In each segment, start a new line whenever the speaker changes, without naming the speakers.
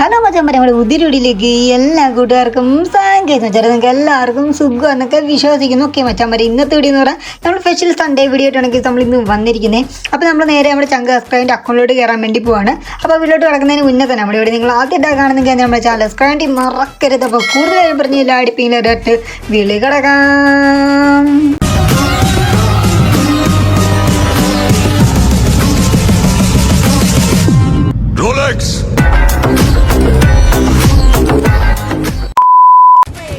Hello മച്ചാൻ നമ്മുടെ ഉതിരുടിയിലേക്ക് എല്ലാ കൂട്ടുകാർക്കും സാങ്കേതിക വെച്ചാൽ നിങ്ങൾക്ക് എല്ലാവർക്കും സുഖം എന്നൊക്കെ വിശ്വസിക്കുന്നു. ഓക്കെ മച്ചാൻ വരെ ഇന്നത്തെ വീഡിയോ എന്ന് പറഞ്ഞാൽ നമ്മൾ സ്പെഷ്യൽ സൺഡേ വീഡിയോ ആയിട്ടാണെങ്കിൽ നമ്മൾ ഇന്ന് വന്നിരിക്കുന്നത് അപ്പോൾ നമ്മൾ നേരെ നമ്മുടെ ചങ്ക് സബ്സ്ക്രൈബിന്റെ അക്കൗണ്ടിലോട്ട് കയറാൻ വേണ്ടി പോവാണ്. അപ്പോൾ വീട്ടിലോട്ട് കിടക്കുന്നതിന് മുന്നേ തന്നെ നമ്മുടെ ഇവിടെ നിങ്ങൾ ആദ്യമായിട്ട് കാണുന്നെങ്കിൽ നമ്മുടെ ചാനൽ സബ്സ്ക്രൈബ് മറക്കരുത്. അപ്പോൾ കൂടുതലായും പറഞ്ഞ് എല്ലാ അടിപ്പിങ്ങിൽ ഒരൊറ്റ വിളി കിടക്കാം.
Rolex!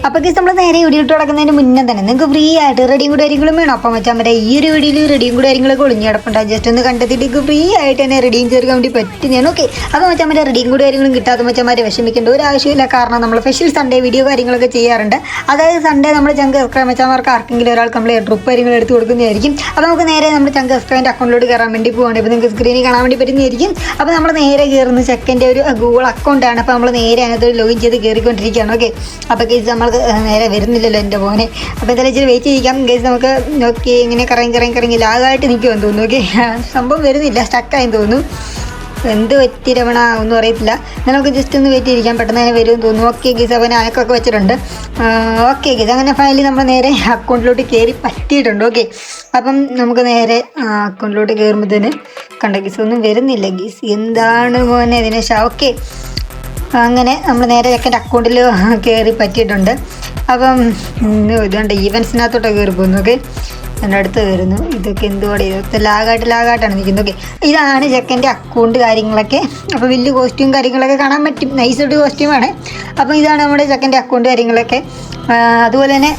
അപ്പോൾ ഗീസ് നമ്മൾ നേരെ വീഡിയോ ഇട്ട് കിടക്കുന്നതിന് മുന്നേ തന്നെ നിങ്ങൾക്ക് ഫ്രീ ആയിട്ട് റെഡിയും കൂടെ കാര്യങ്ങളും വേണം. അപ്പം വെച്ചാൽ മറ്റേ ഈ ഒരു വീഡിയോയിൽ റെഡിയും കൂടെ കാര്യങ്ങളൊക്കെ ഒളിഞ്ഞ് കിടപ്പുണ്ട്. ജസ്റ്റ് ഒന്ന് കണ്ടെത്തിയിട്ട് ഫ്രീ ആയിട്ട് തന്നെ റെഡിയും ചേർക്കാൻ വേണ്ടി പറ്റും ഞാൻ. ഓക്കെ അപ്പോൾ വെച്ചാൽ മറ്റേ റെഡിയും കൂടെ കാര്യങ്ങളും കിട്ടാത്ത വെച്ചാൽ വിഷമിക്കേണ്ട ഒരു ആവശ്യമില്ല. കാരണം നമ്മൾ സ്പെഷ്യൽ സൺഡേ വീഡിയോ കാര്യങ്ങളൊക്കെ ചെയ്യാറുണ്ട്. അതായത് സൺഡേ നമ്മൾ ചങ്ക് വെച്ചാൽമാർക്ക് ആർക്കെങ്കിലും ഒരാൾക്ക് നമ്മൾ ട്രിപ്പ് കാര്യങ്ങൾ എടുത്ത് കൊടുക്കുന്നതായിരിക്കും. അപ്പോൾ നമുക്ക് നേരെ നമ്മൾ ചങ്ക് എസ്ക്രൈന്റെ അക്കൗണ്ടിലോട്ട് കയറാൻ വേണ്ടി പോകണം ഇപ്പോൾ നിങ്ങൾക്ക് സ്ക്രീനിൽ കാണാൻ വേണ്ടി പറ്റുന്നതായിരിക്കും. അപ്പോൾ നമ്മൾ നേരെ കയറുന്ന ചെക്കന്റെ ഒരു ഗൂഗിൾ അക്കൗണ്ടാണ് അപ്പോൾ നമ്മൾ നേരെ അതിനകത്ത് ലോഗിൻ ചെയ്ത് കയറിക്കൊണ്ടിരിക്കുകയാണ്. ഓക്കെ അപ്പോൾ നമ്മൾക്ക് നമ്മൾ നേരെ വരുന്നില്ലല്ലോ എന്റെ മോനെ. അപ്പോൾ എന്തായാലും ഇച്ചിരി വെയിറ്റ് ചെയ്യിക്കാം. ഗേസ് നമുക്ക് നോക്കി ഇങ്ങനെ കറങ്ങി കറങ്ങി കറങ്ങി ലാഗായിട്ട് നിൽക്കുമെന്ന് തോന്നുന്നു. ഓക്കെ സംഭവം വരുന്നില്ല. സ്റ്റക്കായെന്ന് തോന്നുന്നു. എന്ത് പറ്റി രമണ? ഒന്നും അറിയത്തില്ല. നമുക്ക് ജസ്റ്റ് ഒന്ന് വെയിറ്റ് ചെയ്യാം പെട്ടെന്ന് തന്നെ വരുമെന്ന് തോന്നുന്നു. ഓക്കെ ഗീസ് അവനെ അയക്കൊക്കെ വെച്ചിട്ടുണ്ട്. ഓക്കെ ഗീസ് അങ്ങനെ ഫൈനലി നമ്മൾ നേരെ അക്കൗണ്ടിലോട്ട് കയറി പറ്റിയിട്ടുണ്ട്. ഓക്കെ അപ്പം നമുക്ക് നേരെ അക്കൗണ്ടിലോട്ട് തന്നെ കണ്ട ഗീസ് ഒന്നും വരുന്നില്ല ഗീസ് എന്താണ് മോനെ ദിനേശ ഓക്കെ അങ്ങനെ നമ്മൾ നേരെ ചെക്കന്റെ അക്കൗണ്ടിൽ കയറി പറ്റിയിട്ടുണ്ട്. അപ്പം ഇതുകൊണ്ട് ഈവൻസിനകത്തോട്ട് കയറി പോകുന്നു ഓക്കെ എന്റെ അടുത്ത് വരുന്നു. ഇതൊക്കെ എന്തുകൂടെ ഇതൊക്കെ ലാഗായിട്ട് ലാഗായിട്ടാണ് നിൽക്കുന്നത് ഓക്കെ ഇതാണ് ചെക്കന്റെ അക്കൗണ്ട് കാര്യങ്ങളൊക്കെ. അപ്പോൾ വലിയ കോസ്റ്റ്യൂം കാര്യങ്ങളൊക്കെ കാണാൻ പറ്റും. നൈസായിട്ട് കോസ്റ്റ്യൂമാണ് അപ്പോൾ ഇതാണ് നമ്മുടെ ചെക്കന്റെ അക്കൗണ്ട് കാര്യങ്ങളൊക്കെ. അതുപോലെ തന്നെ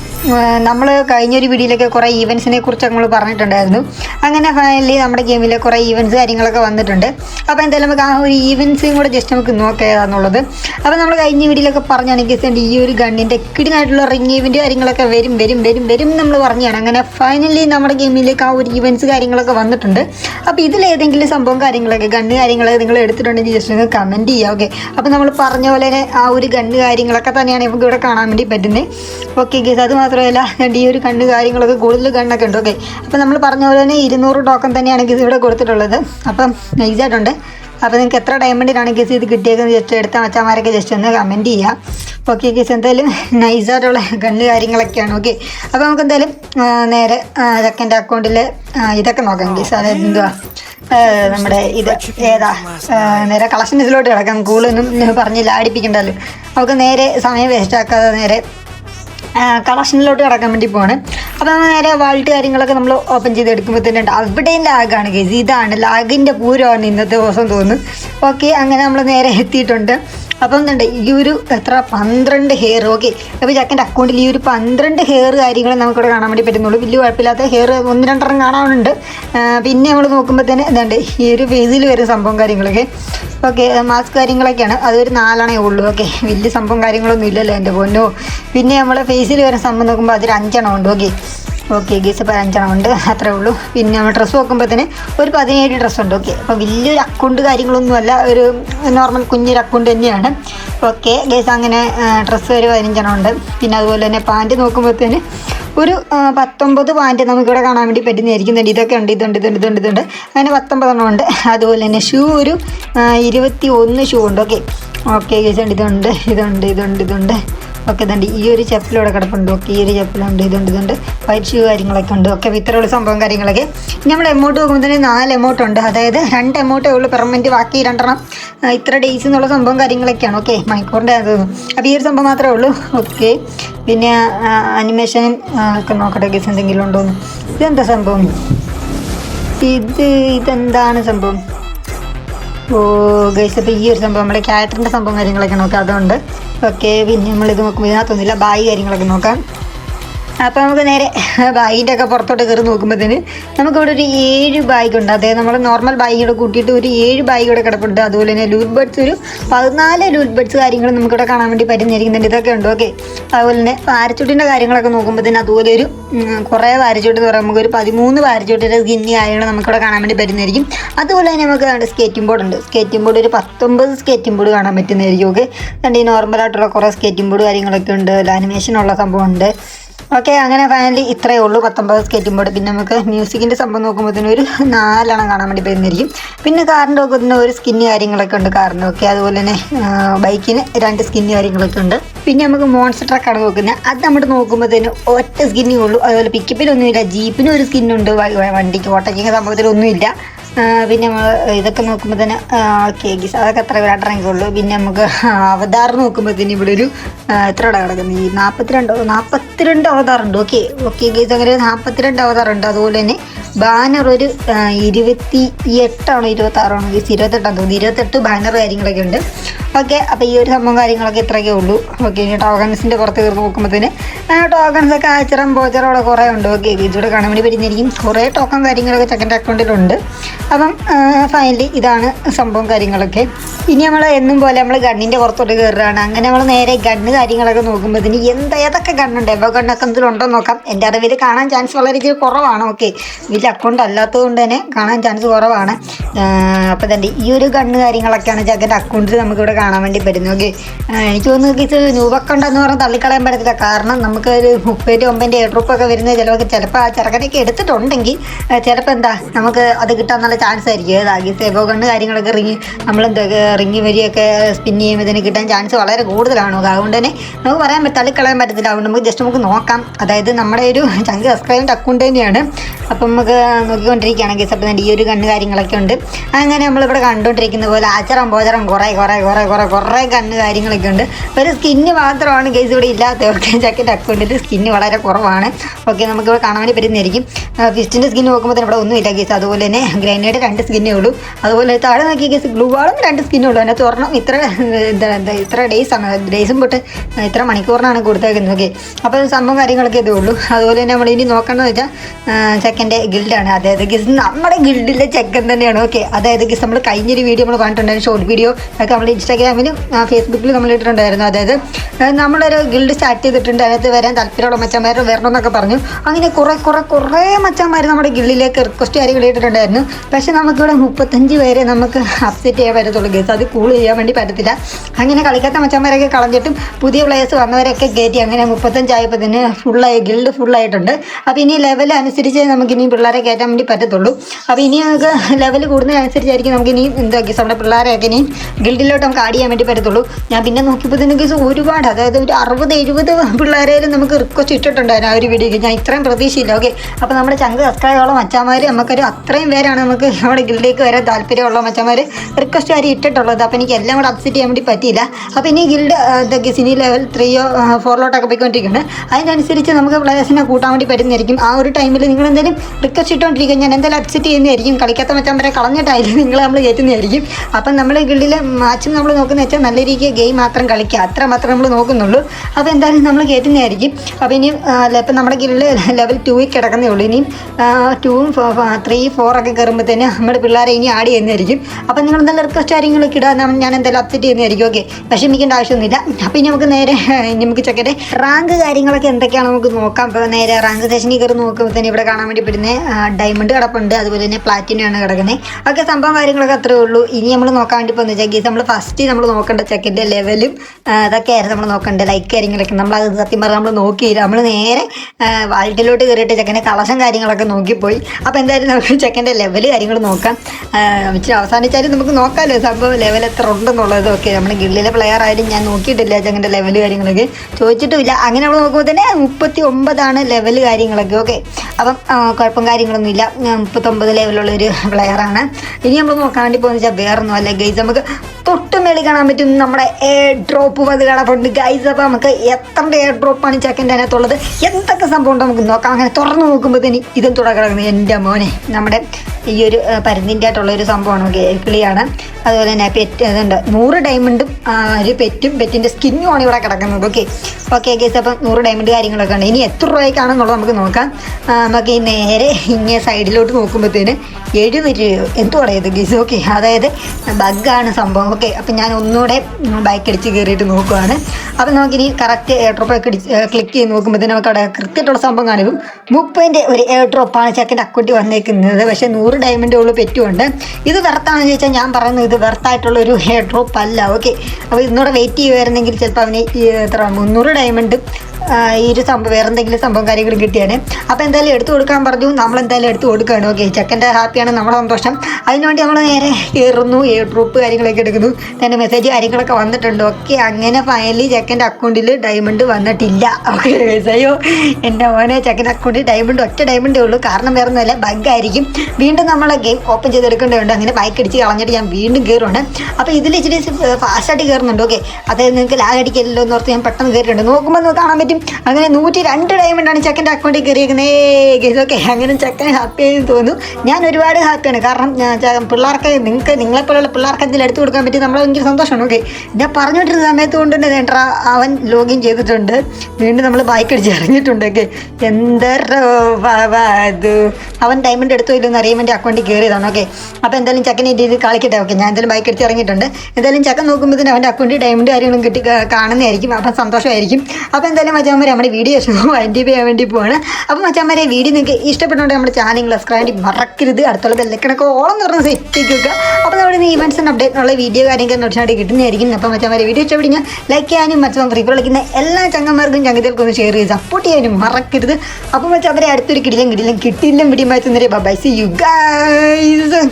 നമ്മൾ കഴിഞ്ഞൊരു വീഡിയോയിലൊക്കെ കുറേ ഈവൻസിനെ കുറിച്ച് നമ്മൾ പറഞ്ഞിട്ടുണ്ടായിരുന്നു. അങ്ങനെ ഫൈനലി നമ്മുടെ ഗെയിമിൽ കുറേ ഈവൻസ് കാര്യങ്ങളൊക്കെ വന്നിട്ടുണ്ട്. അപ്പോൾ എന്തായാലും നമുക്ക് ആ ഒരു ഈവൻസും കൂടെ ജസ്റ്റ് നമുക്ക് നോക്കിയതാണെന്നുള്ളത് അപ്പോൾ നമ്മൾ കഴിഞ്ഞ വീഡിയോയിലൊക്കെ പറഞ്ഞാണെങ്കിൽ ഈ ഒരു ഗണ്ണിന്റെ കിടിനായിട്ടുള്ള റിംഗ് ഈവന്റ് കാര്യങ്ങളൊക്കെ വരും വരും വരും വരും നമ്മൾ പറഞ്ഞാണ്. അങ്ങനെ ഫൈനലി നമ്മുടെ ഗെയിമിലേക്ക് ആ ഒരു ഈവൻസ് കാര്യങ്ങളൊക്കെ വന്നിട്ടുണ്ട്. അപ്പോൾ ഇതിലേതെങ്കിലും സംഭവം കാര്യങ്ങളൊക്കെ ഗണ്ണ് കാര്യങ്ങളൊക്കെ നിങ്ങൾ എടുത്തിട്ടുണ്ടെങ്കിൽ ജസ്റ്റ് ഒന്ന് കമന്റ് ചെയ്യുക ഓക്കെ അപ്പോൾ നമ്മൾ പറഞ്ഞ പോലെ ആ ഒരു ഗണ്ണ് കാര്യങ്ങളൊക്കെ തന്നെയാണ് നമുക്ക് ഇവിടെ കാണാൻ വേണ്ടി പറ്റുന്നത്. ഓക്കെ ഗേസ് അത് മാത്രമല്ല ഈ ഒരു കണ്ണ് കാര്യങ്ങളൊക്കെ കൂടുതൽ കണ്ണൊക്കെ ഉണ്ട്. ഓക്കെ അപ്പോൾ നമ്മൾ പറഞ്ഞ പോലെ തന്നെ ഇരുന്നൂറ് ടോക്കൺ തന്നെയാണ് ഗിസ് ഇവിടെ കൊടുത്തിട്ടുള്ളത്. അപ്പം നൈസായിട്ടുണ്ട് അപ്പോൾ നിങ്ങൾക്ക് എത്ര ഡയമണ്ടിനാണ് ഗീസ് ഇത് കിട്ടിയേക്കുന്നത്? ജസ്റ്റ് എടുത്ത മച്ചന്മാരൊക്കെ ജസ്റ്റ് ഒന്ന് കമന്റ് ചെയ്യുക ഓക്കെ ഗസ് എന്തായാലും നൈസായിട്ടുള്ള കണ്ണ് കാര്യങ്ങളൊക്കെയാണ്. ഓക്കെ അപ്പോൾ നമുക്ക് എന്തായാലും നേരെ സെക്കൻഡ് അക്കൗണ്ടിൽ ഇതൊക്കെ നോക്കാം ഗസ്. അതായത് എന്തുവാ? നമ്മുടെ ഇത് ഏതാ? നേരെ കളക്ഷൻ കളക്ഷൻസിലോട്ട് കിടക്കാം. കൂളൊന്നും പറഞ്ഞില്ല അടിപ്പിക്കണ്ടല്ലോ നമുക്ക് നേരെ സമയം വേസ്റ്റ് ആക്കാതെ നേരെ കളക്ഷനിലോട്ട് കിടക്കാൻ വേണ്ടി പോവാണ്. അപ്പോൾ നേരെ വാൾട്ട് കാര്യങ്ങളൊക്കെ നമ്മൾ ഓപ്പൺ ചെയ്ത് എടുക്കുമ്പോഴത്തേനുണ്ട് അവിടെയും ലാഗാണ് കേസ് ഇതാണ് ലാഗിന്റെ പൂരമാണ് ഇന്നത്തെ ദിവസം തോന്നുന്നു. ഓക്കെ അങ്ങനെ നമ്മൾ നേരെ എത്തിയിട്ടുണ്ട്. അപ്പം എന്തുണ്ട് ഈ ഒരു എത്ര പന്ത്രണ്ട് ഹെയർ ഓക്കെ അപ്പോൾ ചക്കന്റെ അക്കൗണ്ടിൽ ഈ ഒരു പന്ത്രണ്ട് ഹെയർ കാര്യങ്ങൾ നമുക്കിവിടെ കാണാൻ വേണ്ടി പറ്റുന്നുള്ളൂ. വലിയ കുഴപ്പമില്ലാത്ത ഹെയർ ഒന്ന് രണ്ടെണ്ണം കാണാനുണ്ട്. പിന്നെ നമ്മൾ നോക്കുമ്പോൾ തന്നെ എന്തുണ്ട് ഈ ഒരു ഫേസിൽ വരുന്ന സംഭവം കാര്യങ്ങളൊക്കെ. ഓക്കെ മാസ്ക് കാര്യങ്ങളൊക്കെയാണ്. അതൊരു നാലെണ്ണേ ഉള്ളൂ ഓക്കെ വലിയ സംഭവം കാര്യങ്ങളൊന്നും ഇല്ലല്ലോ എന്റെ പൊന്നോ. പിന്നെ നമ്മളെ ഫേസിൽ വരുന്ന സംഭവം നോക്കുമ്പോൾ അതൊരു അഞ്ചെണ്ണം ഉണ്ട് ഓക്കെ ഓക്കെ ഗീസ് ഇപ്പോൾ അഞ്ചെണ്ണം ഉണ്ട് അത്രേ ഉള്ളൂ. പിന്നെ നമ്മൾ ഡ്രസ്സ് നോക്കുമ്പോഴത്തേന് ഒരു പതിനേഴ് ഡ്രസ്സ് ഉണ്ട്. ഓക്കെ അപ്പോൾ വലിയൊരു അക്കൗണ്ട് കാര്യങ്ങളൊന്നുമല്ല. ഒരു നോർമൽ കുഞ്ഞൊരു അക്കൗണ്ട് തന്നെയാണ്. ഓക്കെ ഗേസ് അങ്ങനെ ഡ്രസ്സ് ഒരു പതിനഞ്ചെണ്ണം ഉണ്ട് പിന്നെ അതുപോലെ തന്നെ പാന്റ് നോക്കുമ്പോഴത്തേന് ഒരു പത്തൊമ്പത് പാന്റ് നമുക്കിവിടെ കാണാൻ വേണ്ടി പറ്റുന്നതായിരിക്കുന്നുണ്ട് ഇതൊക്കെ ഉണ്ട് ഇതുണ്ട് ഇതുണ്ട് ഇതുണ്ട് ഇതുണ്ട്. അങ്ങനെ പത്തൊമ്പതെണ്ണം ഉണ്ട്. അതുപോലെ തന്നെ ഷൂ ഒരു ഇരുപത്തി ഒന്ന് ഷൂ ഉണ്ട്. ഓക്കെ ഓക്കെ ഗേസ് ഉണ്ട് ഇതുണ്ട് ഇതുണ്ട് ഇതുണ്ട് ഇതുണ്ട്. ഓക്കെ ഇതുണ്ട്. ഈ ഒരു ചെപ്പിലൂടെ കിടപ്പുണ്ട്. ഓക്കെ ഈ ഒരു ചെപ്പിലുണ്ട്. ഇതുണ്ട് ഇതുണ്ട്. വൈറ്റ് ഷൂ കാര്യങ്ങളൊക്കെ ഉണ്ട്. ഒക്കെ ഇത്രയുള്ള സംഭവം കാര്യങ്ങളൊക്കെ. നമ്മൾ എമൗണ്ട് നോക്കുമ്പോൾ നാല് എമൗണ്ട് ഉണ്ട്. അതായത് രണ്ട് എമൗണ്ടേ ഉള്ളൂ പെർമനന്റ് ബാക്കി രണ്ടെണ്ണം. ഇത്ര ഡേയ്സ് എന്നുള്ള സംഭവം കാര്യങ്ങളൊക്കെയാണ്. ഓക്കെ മണിക്കൂറിന്റെ അത്. അപ്പോൾ ഈ ഒരു സംഭവം മാത്രമേ ഉള്ളൂ. ഓക്കെ പിന്നെ അനിമേഷനും ഒക്കെ നോക്കട്ടെ ഗസ് എന്തെങ്കിലും ഉണ്ടോ ഇതെന്താ സംഭവം? ഇത് ഇതെന്താണ് സംഭവം? ഗൈസ് അപ്പോൾ ഈ ഒരു സംഭവം നമ്മുടെ ക്യാരക്ടറിന്റെ സംഭവം കാര്യങ്ങളൊക്കെ നോക്കാം. അതുകൊണ്ട് ഓക്കെ പിന്നെ നമ്മളിത് നോക്കുമ്പോൾ ഇതിനകത്തൊന്നുമില്ല ബായി കാര്യങ്ങളൊക്കെ നോക്കാം. അപ്പോൾ നമുക്ക് നേരെ ബായിന്റെ ഒക്കെ പുറത്തോട്ട് കയറി നോക്കുമ്പോഴത്തേന് നമുക്കിവിടെ ഒരു ഏഴ് ബാഗ് ഉണ്ട്. അതായത് നമ്മൾ നോർമൽ ബാഗിയുടെ കൂട്ടിയിട്ട് ഒരു ഏഴ് ബാഗ് ഇവിടെ കിടപ്പുണ്ട്. അതുപോലെ തന്നെ ലൂട്ട് ബഡ്സ് ഒരു പതിനാല് ലൂട്ട് ബഡ്സ് കാര്യങ്ങൾ നമുക്കിവിടെ കാണാൻ വേണ്ടി പറ്റുന്നിരിക്കുന്നുണ്ട് ഇതൊക്കെ ഉണ്ട് ഓക്കെ അതുപോലെ തന്നെ വാരച്ചുട്ടിന്റെ കാര്യങ്ങളൊക്കെ നോക്കുമ്പോഴത്തേന് അതുപോലെ ഒരു കുറേ വാരച്ചുട്ടെന്ന് പറയുമ്പോൾ നമുക്ക് ഒരു പതിമൂന്ന് പാരച്ചൂട്ടിന്റെ സ്കിന്നി കാര്യങ്ങൾ നമുക്കിവിടെ കാണാൻ വേണ്ടി പറ്റുന്നതായിരിക്കും അതുപോലെ തന്നെ നമുക്ക് സ്കേറ്റിംഗ് ബോർഡ് ഉണ്ട്. സ്കേറ്റിംഗ് ബോർഡ് ഒരു പത്തൊമ്പത് സ്കേറ്റിംഗ് ബോർഡ് കാണാൻ പറ്റുന്നതായിരിക്കും ഓക്കെ അതുകൊണ്ട് ഈ നോർമലായിട്ടുള്ള കുറേ സ്കേറ്റിംഗ് ബോർഡ് കാര്യങ്ങളൊക്കെ ഉണ്ട്. അനിമേഷൻ ഉള്ള സംഭവം ഉണ്ട്. ഓക്കെ അങ്ങനെ ഫൈനലി ഇത്രയേ ഉള്ളൂ. പത്തൊമ്പത് സ്കേറ്റിംഗ് ബോർഡ് പിന്നെ നമുക്ക് മ്യൂസിക്കിന്റെ സംഭവം നോക്കുമ്പോഴത്തേനും ഒരു നാലെണ്ണം കാണാൻ വേണ്ടി പോയിരുന്നിരിക്കും. പിന്നെ കാറിന്റെ നോക്കുന്ന ഒരു സ്കിന്ന് കാര്യങ്ങളൊക്കെ ഉണ്ട് കാറിന്റെ ഓക്കെ അതുപോലെ തന്നെ ബൈക്കിന് രണ്ട് സ്കിന്ന് കാര്യങ്ങളൊക്കെ ഉണ്ട്. പിന്നെ നമുക്ക് മോൺസ്റ്റർ ട്രക്കാണ് നോക്കുന്നത്. അത് നമ്മൾ നോക്കുമ്പോഴത്തേനും ഒറ്റ സ്കിന്നേ ഉള്ളൂ. അതുപോലെ പിക്കപ്പിനൊന്നുമില്ല ജീപ്പിനും ഒരു സ്കിന്നുണ്ട് വണ്ടിക്ക് ഓട്ടയ്ക്ക് സംഭവത്തിലൊന്നുമില്ല. പിന്നെ ഇതൊക്കെ നോക്കുമ്പോൾ തന്നെ ഓക്കെ ഗീസ് അതൊക്കെ അത്ര ഉള്ളൂ. പിന്നെ നമുക്ക് അവതാർ നോക്കുമ്പോൾ തന്നെ ഇവിടെ ഒരു എത്ര ഇടം കിടക്കുന്നത് ഈ നാൽപ്പത്തിരണ്ട് നാൽപ്പത്തിരണ്ട് അവതാറുണ്ട് ഓക്കെ ഓക്കെ ഗീസ് അങ്ങനെ നാൽപ്പത്തിരണ്ട് അവതാറുണ്ട് അതുപോലെ തന്നെ ബാനർ ഒരു ഇരുപത്തി എട്ടാണോ ഇരുപത്തി ആറാണോ ഗീസ് ഇരുപത്തെട്ടാണ് തോന്നുന്നു ഇരുപത്തെട്ട് ബാനർ കാര്യങ്ങളൊക്കെ ഉണ്ട്. ഓക്കെ അപ്പോൾ ഈ ഒരു സംഭവം കാര്യങ്ങളൊക്കെ ഇത്രയൊക്കെ ഉള്ളൂ. ഓക്കെ ഇനി ടോക്കൺസിന്റെ പുറത്ത് കയറി നോക്കുമ്പോഴത്തേന് ടോക്കൺസ് ഒക്കെ പോച്ചറം അവിടെ കുറേ ഉണ്ട്. ഓക്കെ ഇതിലൂടെ കാണാൻ വേണ്ടി കുറേ ടോക്കൺ കാര്യങ്ങളൊക്കെ ചെക്കന്റെ അക്കൗണ്ടിലുണ്ട് അപ്പം ഫൈനലി ഇതാണ് സംഭവം കാര്യങ്ങളൊക്കെ. ഇനി നമ്മൾ എന്നും പോലെ നമ്മൾ ഗണ്ണിന്റെ പുറത്തോട്ട് കയറുകയാണ്. അങ്ങനെ നമ്മൾ നേരെ ഗണ്ണ് കാര്യങ്ങളൊക്കെ നോക്കുമ്പോഴത്തേന് എന്ത് ഏതൊക്കെ ഗണ്ണുണ്ട്? എവ ഗണ്ണൊക്കെ എന്തെങ്കിലും നോക്കാം. എന്റെ അറിവിൽ കാണാൻ ചാൻസ് വളരെ കുറവാണ്. ഓക്കെ വലിയ അക്കൗണ്ട് അല്ലാത്തത് കൊണ്ട് തന്നെ കാണാൻ ചാൻസ് കുറവാണ്. അപ്പോൾ തന്നെ ഈ ഒരു ഗണ്ണ് കാര്യങ്ങളൊക്കെയാണ് ചെക്കന്റെ അക്കൗണ്ടിൽ നമുക്കിവിടെ കാണാൻ വേണ്ടി പറ്റുന്നു. ഓക്കെ. എനിക്ക് തോന്നുന്നു ഇത് രൂപക്കൊണ്ടെന്ന് പറഞ്ഞാൽ തള്ളിക്കളയാൻ പറ്റത്തില്ല. കാരണം നമുക്ക് ഒരു മുപ്പതിന്റെ ഒമ്പതിന്റെ ഒക്കെ വരുന്നത് ചിലപ്പോൾ ചിലപ്പോൾ ആ ചെറുക്കനൊക്കെ എടുത്തിട്ടുണ്ടെങ്കിൽ ചിലപ്പോൾ എന്താ നമുക്ക് അത് കിട്ടാൻ നല്ല ചാൻസ് ആയിരിക്കും. ഏതാകി സേവോ കണ്ണ് കാര്യങ്ങളൊക്കെ റിങ്ങി നമ്മൾ റിങ്ങി വഴിയൊക്കെ സ്പിൻ ചെയ്യുമ്പോൾ കിട്ടാൻ ചാൻസ് വളരെ കൂടുതലാണ്. അതുകൊണ്ട് തന്നെ നമുക്ക് പറയാൻ പറ്റും തള്ളിക്കളയാൻ പറ്റത്തില്ല. അതുകൊണ്ട് നമുക്ക് ജസ്റ്റ് നമുക്ക് നോക്കാം. അതായത് നമ്മുടെ ഒരു ചങ്ക് സബ്സ്ക്രൈബിന്റെ അക്കൗണ്ട് തന്നെയാണ്. അപ്പം നമുക്ക് നോക്കിക്കൊണ്ടിരിക്കുകയാണെങ്കിൽ സപ്പം ഈ ഒരു കണ്ണ് കാര്യങ്ങളൊക്കെ ഉണ്ട്. അങ്ങനെ നമ്മളിവിടെ കണ്ടുകൊണ്ടിരിക്കുന്ന പോലെ ആചാരം പോചാരം കുറേ കുറേ കുറേ കുറേ കുറേ കണ്ണ് കാര്യങ്ങളൊക്കെ ഉണ്ട്. ഒരു സ്കിന്ന് മാത്രമാണ് കേസ് ഇവിടെ ഇല്ലാത്ത ഓക്കെ ജാക്കറ്റ് അക്കൗണ്ടിൽ സ്കിന്ന് വളരെ കുറവാണ്. ഓക്കെ നമുക്കിവിടെ കാണാൻ വേണ്ടി പറ്റുന്നതായിരിക്കും. ഫിസ്റ്റിന്റെ സ്കിന്ന് നോക്കുമ്പോൾ തന്നെ ഇവിടെ ഒന്നുമില്ല കേസ് അതുപോലെ തന്നെ ഗ്രൈനേഡ് രണ്ട് സ്കിന്നേ ഉള്ളൂ. അതുപോലെ താഴെ നോക്കിയ കേസ് ഗ്ലൂ വാളും രണ്ട് സ്കിന്നേ ഉള്ളൂ. അതിനകത്ത് ഒരെണ്ണം ഇത്ര എന്താ എന്താ ഇത്ര ഡേയ്സ് ആണ് ഡേയ്സും പൊട്ട് ഇത്ര മണിക്കൂറിനാണ് കൊടുത്തേക്കുന്നത്. ഓക്കെ അപ്പോൾ സംഭവം കാര്യങ്ങളൊക്കെ ഇതേ ഉള്ളൂ. അതുപോലെ തന്നെ നമ്മൾ ഇനി നോക്കേണ്ടത് വെച്ചാൽ ചെക്കന്റെ ഗിൽഡാണ് അതായത് ഗിസ് നമ്മുടെ ഗിൽഡിലെ ചെക്കൻ തന്നെയാണ്. ഓക്കെ അതായത് ഗിസ് നമ്മൾ കഴിഞ്ഞൊരു വീഡിയോ നമ്മൾ പറഞ്ഞിട്ടുണ്ടായിരുന്നു ഷോർട്ട് വീഡിയോ ഒക്കെ നമ്മൾ ഇൻസ്റ്റാഗ്രാമിലും ഫേസ്ബുക്കിലും നമ്മൾ ഇട്ടിട്ടുണ്ടായിരുന്നു. അതായത് നമ്മളൊരു ഗിൽഡ് സ്റ്റാർട്ട് ചെയ്തിട്ടുണ്ട്. അതിനകത്ത് വരാൻ താല്പര്യമുള്ള മച്ചന്മാർ വരണമെന്നൊക്കെ പറഞ്ഞു. അങ്ങനെ കുറേ കുറേ കുറേ മച്ചന്മാർ നമ്മുടെ ഗിൽഡിലേക്ക് റിക്വസ്റ്റ് കാര്യങ്ങൾ ഇട്ടിട്ടുണ്ടായിരുന്നു പക്ഷേ നമുക്കിവിടെ മുപ്പത്തഞ്ച് പേരെ നമുക്ക് അപ്സെറ്റ് ചെയ്യാൻ പറ്റത്തുള്ളൂ ഗേസ് അത് കൂൾ ചെയ്യാൻ വേണ്ടി പറ്റത്തില്ല. അങ്ങനെ കളിക്കാത്ത മച്ചന്മാരൊക്കെ കളഞ്ഞിട്ടും പുതിയ പ്ലേയേഴ്സ് വന്നവരൊക്കെ കയറ്റി അങ്ങനെ മുപ്പത്തഞ്ചായപ്പോൾ തന്നെ ഫുള്ളായി ഗിൽഡ് ഫുള്ളായിട്ടുണ്ട് അപ്പോൾ ഇനി ലെവൽ അനുസരിച്ച് നമുക്ക് ഇനി പിള്ളേരെ കയറ്റാൻ വേണ്ടി പറ്റത്തുള്ളൂ. അപ്പോൾ ഇനി നമുക്ക് ലെവൽ കൂടുന്നതിനനുസരിച്ചായിരിക്കും നമുക്ക് ഇനി എന്താ ഗീസ് നമ്മുടെ പിള്ളേരെയൊക്കെ ഇനി ഗിൽഡിലോട്ട് നമുക്ക് ആഡ് ചെയ്യാൻ വേണ്ടി പറ്റത്തുള്ളൂ. ഞാൻ പിന്നെ നോക്കിയപ്പോൾ തന്നെ ഒരുപാട് അതായത് ഒരു അറുപത് എഴുപത് പിള്ളേരായാലും നമുക്ക് റിക്വസ്റ്റ് ഇട്ടിട്ടുണ്ടായിരുന്നു ആ ഒരു വീഡിയോക്ക് ഞാൻ ഇത്രയും പ്രതീക്ഷയില്ല. ഓക്കെ അപ്പോൾ നമ്മുടെ ചങ്ക് സബ്സ്ക്രൈബുള്ള മച്ചാമാർ നമുക്കൊരു അത്രയും പേരാണ് നമുക്ക് നമ്മുടെ ഗിൽഡിലേക്ക് വരാൻ താല്പര്യമുള്ള മച്ചാമാർ റിക്വസ്റ്റ് ആരും ഇട്ടിട്ടുള്ളത്. അപ്പോൾ എനിക്ക് എല്ലാം കൂടെ അപ്സെറ്റ് ചെയ്യാൻ വേണ്ടി പറ്റിയില്ല. അപ്പോൾ ഇനി ഗിൽഡ് സിനി ലെവൽ ത്രീയോ ഫോറിലോട്ടൊക്കെ പോയിക്കൊണ്ടിരിക്കുന്നുണ്ട്. അതിനനുസരിച്ച് നമുക്ക് പ്ലേയേഴ്സിനെ കൂട്ടാൻ വേണ്ടി പറ്റുന്നതായിരിക്കും. ആ ഒരു ടൈമിൽ നിങ്ങൾ എന്തെങ്കിലും റിക്വസ്റ്റ് ഇട്ടുകൊണ്ടിരിക്കുക. ഞാൻ എന്തായാലും അപ്സെറ്റ് ചെയ്യുന്നതായിരിക്കും. കളിക്കാത്ത മച്ചാമാരെ കളഞ്ഞിട്ടായാലും നിങ്ങൾ നമ്മൾ കയറ്റുന്നതായിരിക്കും. അപ്പം നമ്മൾ ഗിൽഡിലെ മാച്ചും നമ്മൾ നോക്കുന്നത് വെച്ചാൽ നല്ല രീതിക്ക് ഗെയിം മാത്രം കളിക്കുക. അത്ര മാത്രം നമ്മൾ നോക്കുന്നുള്ളൂ. അപ്പോൾ എന്തായാലും നമ്മൾ കയറ്റുന്നതായിരിക്കും അപ്പോൾ ഇനിയും ഇപ്പം നമ്മുടെ ഗിൽഡ് ലെവൽ ടൂയിൽ കിടക്കുന്നേ ഉള്ളൂ. ഇനിയും ടൂവും ത്രീ ഫോറൊക്കെ തന്നെ നമ്മുടെ പിള്ളേരെ ഇനി ആഡ് ചെയ്യുന്നതായിരിക്കും. അപ്പോൾ നിങ്ങൾ എന്തായാലും റിക്വസ്റ്റ് കാര്യങ്ങളൊക്കെ ഇടാൻ ഞാൻ എന്തായാലും അപ്ഡേറ്റ് ചെയ്യുന്നതായിരിക്കും. ഓക്കെ വിഷമിക്കേണ്ട ആവശ്യമൊന്നുമില്ല. അപ്പോൾ ഇനി നമുക്ക് നേരെ നമുക്ക് ചെക്കട്ടെ റാങ്ക് കാര്യങ്ങളൊക്കെ എന്തൊക്കെയാണ് നമുക്ക് നോക്കാം. അപ്പോൾ നേരെ റാങ്ക് സെഷനിൽ കയറി നോക്കുമ്പോൾ തന്നെ ഇവിടെ കാണാൻ വേണ്ടി പറ്റുന്ന ഡയമണ്ട് കിടപ്പുണ്ട്. അതുപോലെ തന്നെ പ്ലാറ്റിനാണ് കിടക്കുന്നത്. ഒക്കെ സംഭവം കാര്യങ്ങളൊക്കെ അത്രേ ഉള്ളൂ. ഇനി നമ്മൾ നോക്കാൻ വേണ്ടി പോകുന്നത് വെച്ചാൽ നമ്മൾ ഫസ്റ്റ് നമ്മൾ നോക്കേണ്ട ചെക്കന്റെ ലെവലും അതൊക്കെയായിരുന്നു നമ്മൾ നോക്കേണ്ടത് ലൈക്ക് കാര്യങ്ങളൊക്കെ. നമ്മൾ അത് സത്യം പറഞ്ഞാൽ നമ്മൾ നോക്കിയില്ല. നമ്മൾ നേരെ വാൾട്ടിലോട്ട് കയറിയിട്ട് ചെക്കന്റെ കളശം കാര്യങ്ങളൊക്കെ നോക്കിപ്പോയി. അപ്പോൾ എന്തായാലും നമുക്ക് ചെക്കന്റെ ലെവൽ കാര്യങ്ങൾ നോക്കാം. ഇച്ചിരി അവസാനിച്ചാലും നമുക്ക് നോക്കാമല്ലോ സംഭവം ലെവൽ എത്ര ഉണ്ടെന്നുള്ളത് ഓക്കെ നമ്മുടെ ഗില്ലിലെ പ്ലെയർ ആയാലും ഞാൻ നോക്കിയിട്ടില്ല ചെക്കന്റെ ലെവൽ കാര്യങ്ങളൊക്കെ. ചോദിച്ചിട്ടുമില്ല. അങ്ങനെ നമ്മൾ നോക്കുമ്പോൾ തന്നെ മുപ്പത്തി ഒമ്പതാണ് ലെവൽ കാര്യങ്ങളൊക്കെ. ഓക്കെ. അപ്പം കുഴപ്പം കാര്യങ്ങളൊന്നുമില്ല. മുപ്പത്തൊമ്പത് ലെവലുള്ള ഒരു പ്ലെയറാണ് ഇനി നമ്മൾ നോക്കാൻ വേണ്ടി പോകുന്ന വെച്ചാൽ വേറൊന്നും അല്ല ഗൈസ് നമുക്ക് തൊട്ട് മേളിൽ കാണാൻ പറ്റും നമ്മുടെ എയർ ഡ്രോപ്പ് അത് കിടപ്പുണ്ട് ഗൈസ് അപ്പോൾ നമുക്ക് എത്ര എയർ ഡ്രോപ്പാണ് ചെക്കന്റെ അതിനകത്തുള്ളത് എന്തൊക്കെ സംഭവം ഉണ്ടോ നമുക്ക് നോക്കാം. അങ്ങനെ തുറന്ന് തന്നെ ഇതും തുട കിടക്കുന്നത് എന്റെ മോനെ നമ്മുടെ ഈ ഒരു പരുന്തിന്റെ ആയിട്ടുള്ള ഒരു സംഭവമാണ് ഓക്കെ കിളിയാണ്. അതുപോലെ തന്നെ പെറ്റ് അതുണ്ട് നൂറ് ഡയമണ്ടും ഒരു പെറ്റും പെറ്റിന്റെ സ്കിന്നുമാണ് ഇവിടെ കിടക്കുന്നത്. ഓക്കെ ഓക്കെ ഗൈസ് അപ്പം നൂറ് ഡയമണ്ട് കാര്യങ്ങളൊക്കെ ഉണ്ട്. ഇനി എത്ര രൂപയ്ക്കാണെന്നുള്ളത് നമുക്ക് നോക്കാം. നമുക്ക് ഈ നേരെ ഇങ്ങനെ സൈഡിലോട്ട് നോക്കുമ്പോഴത്തേന് എഴുപത് രൂപ. എന്തുവാണ് ഇത് ഗൈസ് ഓക്കെ അതായത് ബഗ്ഗാണ് സംഭവം. ഓക്കെ അപ്പം ഞാൻ ഒന്നുകൂടെ ബൈക്ക് അടിച്ച് കയറിയിട്ട് നോക്കുവാണ്. അപ്പം നമുക്കിനി കറക്റ്റ് എയർ ഡ്രോപ്പ് ഒക്കെ അടിച്ച് ക്ലിക്ക് ചെയ്ത് നോക്കുമ്പോൾ തന്നെ നമുക്ക് അവിടെ കൃത്യമായിട്ടുള്ള സംഭവം കാണിക്കും. മുപ്പതിന്റെ ഒരു എയർ ഡ്രോപ്പാണ് ചെക്കന്റെ അക്കൗണ്ടിൽ വന്നേക്കുന്നത്. പക്ഷേ നൂറ് ഡയമണ്ടേ ഉള്ളൂ പെറ്റുമുണ്ട് ഇത് വെർത്താണെന്ന് ചോദിച്ചാൽ ഞാൻ പറയുന്നത് ഇത് വെർത്തായിട്ടുള്ള ഒരു എയർ ഡ്രോപ്പ് അല്ല. ഓക്കെ അപ്പോൾ ഇന്നൂടെ വെയിറ്റ് ചെയ്യുമായിരുന്നെങ്കിൽ ചിലപ്പോൾ അവന് എത്ര മുന്നൂറ് ഡയമണ്ട് ഈ ഒരു സംഭവം വേറെ എന്തെങ്കിലും സംഭവം കാര്യങ്ങൾ കിട്ടിയാണ് അപ്പോൾ എന്തായാലും എടുത്തു കൊടുക്കാൻ പറഞ്ഞു. നമ്മൾ എന്തായാലും എടുത്തു കൊടുക്കുകയാണ്. ഓക്കെ ചെക്കന്റെ ഹാപ്പിയാണ് നമ്മുടെ സന്തോഷം. അതിനുവേണ്ടി നമ്മൾ നേരെ കയറുന്നു എയർ ഡ്രോപ്പ് കാര്യങ്ങളൊക്കെ എടുക്കുന്നു. തന്നെ മെസ്സേജ് കാര്യങ്ങളൊക്കെ വന്നിട്ടുണ്ട്. ഓക്കെ അങ്ങനെ ഫൈനലി ചെക്കന്റെ അക്കൗണ്ടിൽ ഡയമണ്ട് വന്നിട്ടില്ല. ഓക്കെ അയ്യോ എന്റെ മോനെ ചെക്കന്റെ അക്കൗണ്ടിൽ ഡയമണ്ട് ഒറ്റ ഡയമണ്ടേ ഉള്ളൂ. കാരണം വേറെ ഒന്നുമല്ല ബഗ്ഗായിരിക്കും വീണ്ടും നമ്മളെ ഗെയിം ഓപ്പൺ ചെയ്തെടുക്കേണ്ടതുണ്ട്. അങ്ങനെ ബൈക്ക് അടിച്ച് കളഞ്ഞിട്ട് ഞാൻ വീണ്ടും കയറുവാണ് അപ്പോൾ ഇതിൽ ഇച്ചിരി ഫാസ്റ്റായിട്ട് കയറുന്നുണ്ട് ഓക്കെ അതായത് നിങ്ങൾക്ക് ലാഗ് അടിക്കില്ലല്ലോ എന്ന് ഓർത്ത് ഞാൻ പെട്ടെന്ന് കയറിയിട്ടുണ്ട് നോക്കുമ്പോൾ കാണാൻ പറ്റും. അങ്ങനെ നൂറ്റി രണ്ട് ഡയമണ്ടാണ് ചെക്കന്റെ അക്കൗണ്ടിൽ കയറിയിരിക്കുന്നത് ഓക്കെ അങ്ങനെ ചെക്കൻ ഹാപ്പി ആയി തോന്നുന്നു. ഞാൻ ഒരുപാട് ഹാപ്പിയാണ് കാരണം പിള്ളേർക്ക് നിങ്ങൾക്ക് നിങ്ങളെപ്പോലുള്ള പിള്ളേർക്ക് എന്തെങ്കിലും എടുത്തു കൊടുക്കാൻ പറ്റി നമ്മളെ ഭയങ്കര സന്തോഷമാണ്. ഓക്കെ ഞാൻ പറഞ്ഞുകൊണ്ടിരുന്ന സമയത്ത് കൊണ്ട് തന്നെ വേണ്ട അവൻ ലോഗിൻ ചെയ്തിട്ടുണ്ട്. വീണ്ടും നമ്മൾ ബൈക്ക് അടിച്ച് ഇറങ്ങിയിട്ടുണ്ട്. ഓക്കെ എന്തോ അവൻ ഡയമണ്ട് എടുത്തു ഇല്ലെന്ന് അറിയാൻ വേണ്ടി അക്കൗണ്ടിൽ കയറിയതാണ് ഓക്കെ അപ്പോൾ എന്തായാലും ചെക്കനെ ഇത് കളിക്കട്ടെ. ഓക്കെ ഞാൻ എന്തായാലും ബൈക്ക് അടിച്ച് ഇറങ്ങിയിട്ടുണ്ട്. എന്തായാലും ചെക്കൻ നോക്കുമ്പോഴത്തേനും അവന്റെ അക്കൗണ്ടിൽ ഡയമണ്ട് കാര്യങ്ങളും കിട്ടി കാണുന്നതായിരിക്കും. അപ്പം സന്തോഷമായിരിക്കും. അപ്പോൾ എന്തായാലും മച്ചാമ്മമാരെ നമ്മുടെ വീഡിയോ വൈൻഡ് ചെയ്യാൻ വേണ്ടി പോവാണ്. അപ്പോൾ മച്ചാമ്മമാരെ വീഡിയോ നിങ്ങൾക്ക് ഇഷ്ടപ്പെട്ടുകൊണ്ട് നമ്മുടെ ചാനൽ സബ്സ്ക്രൈബ് ചെയ്ത് മറക്കരുത്. അടുത്തുള്ള ബെല്ലക്കണക്ക് ഓളം തുറന്ന് സെറ്റ് വെക്കുക. അപ്പോൾ നമ്മുടെ അപ്ഡേറ്റ് അപ്ഡേറ്റിനുള്ള വീഡിയോ കാര്യങ്ങൾ നോട്ടിഫിക്കേഷൻ കിട്ടുന്നതായിരിക്കും. അപ്പോൾ മച്ചാമാരെ വീഡിയോ ഇഷ്ടപ്പെട്ട് ഞാൻ ലൈക്ക് ചെയ്യാനും മറ്റും ഫ്രീ വിളിക്കുന്ന എല്ലാ ചങ്ങന്മാർക്കും ചങ്ങത്തിൽക്കും ഒന്ന് ഷെയർ ചെയ്ത് സപ്പോർട്ട് ചെയ്യാനും മറക്കരുത്. അപ്പോൾ അവരെ അടുത്തൊരു കിടിലും കിടിലും കിട്ടിയില്ല വീഡിയോ മാറ്റുന്നവരെ ബൈ സി യു ഗൈസ്